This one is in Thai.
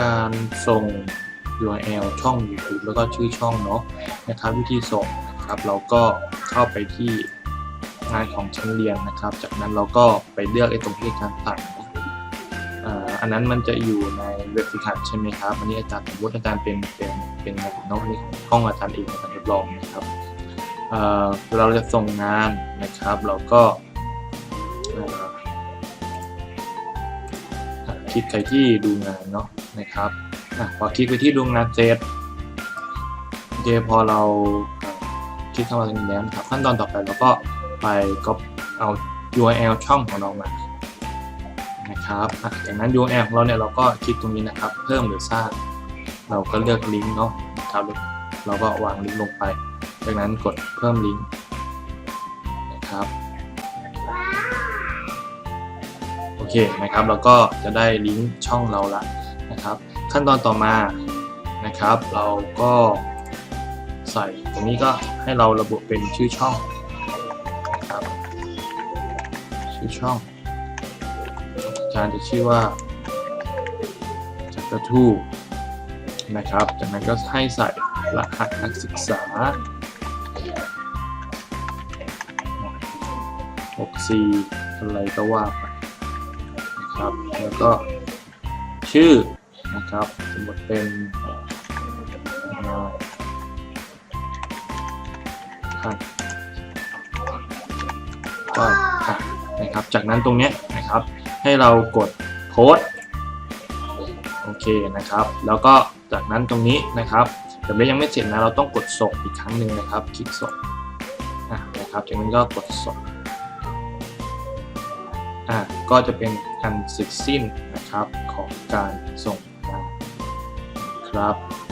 การส่ง URL ช่อง YouTube แล้วก็ชื่อช่องเนาะนะครับ วิธีส่งนะครับเราก็เข้าไปที่งานของชั้นเรียนนะครับ จากนั้นเราก็ไปเลือกไอ้ตรงที่การตัดอันนั้นมันจะอยู่ในเว็บฝึกหัดใช่ไหมครับอันนี้อาจารย์สมมติอาจารย์เป็นเป็นเป็นงานนอกนี่ของห้องอาจารย์เองอาจารย์ทดลองนะครับเเราจะส่งงานนะครับ เราก็คลิกไปที่ดูงานเนาะ นะครับอะพอคลิกไปที่ดูงานเสร็จโอเคพอเราคลิกเข้ามาตรงนี้แล้วนะครับขั้นตอนต่อไปเราก็ไปก็เอา URL ช่องของเรามานะครับจากนั้น URL ของเราเนี่ยเราก็คลิกตรงนี้นะครับ เพิ่มหรือสร้าง เราก็เลือกลิงก์เนาะนะครับเราก็วางลิงก์ลงไป จากนั้นกดเพิ่มลิงก์นะครับโอเคนะครับเราก็จะได้ลิงก์ช่องเราละ นะครับ ขั้นตอนต่อมานะครับ เราก็ใส่ตรงนี้ก็ให้เราระบุเป็นชื่อช่องนะครับชื่อช่องอาจารย์จะชื่อว่าจักรทูนะครับ จากนั้นก็ให้ใส่รหัสนักศึกษา 64 อะไรก็ว่าไปนะครับ แล้วก็ชื่อ นะครับ สมมติเป็นนายท่านก็อะนะครับ จากนั้นตรงนี้นะครับ ให้เรากดโพสโอเคนะครับ แล้วก็จากนั้นตรงนี้นะครับแต่ไม่ยังไม่เสร็จนะเราต้องกดส่งอีกครั้งหนึ่งนะครับ คลิกส่งอ่นะครับ จากนั้นก็กดส่งอะก็จะเป็นอันเสร็จสิ้นนะครับของการส่ง up.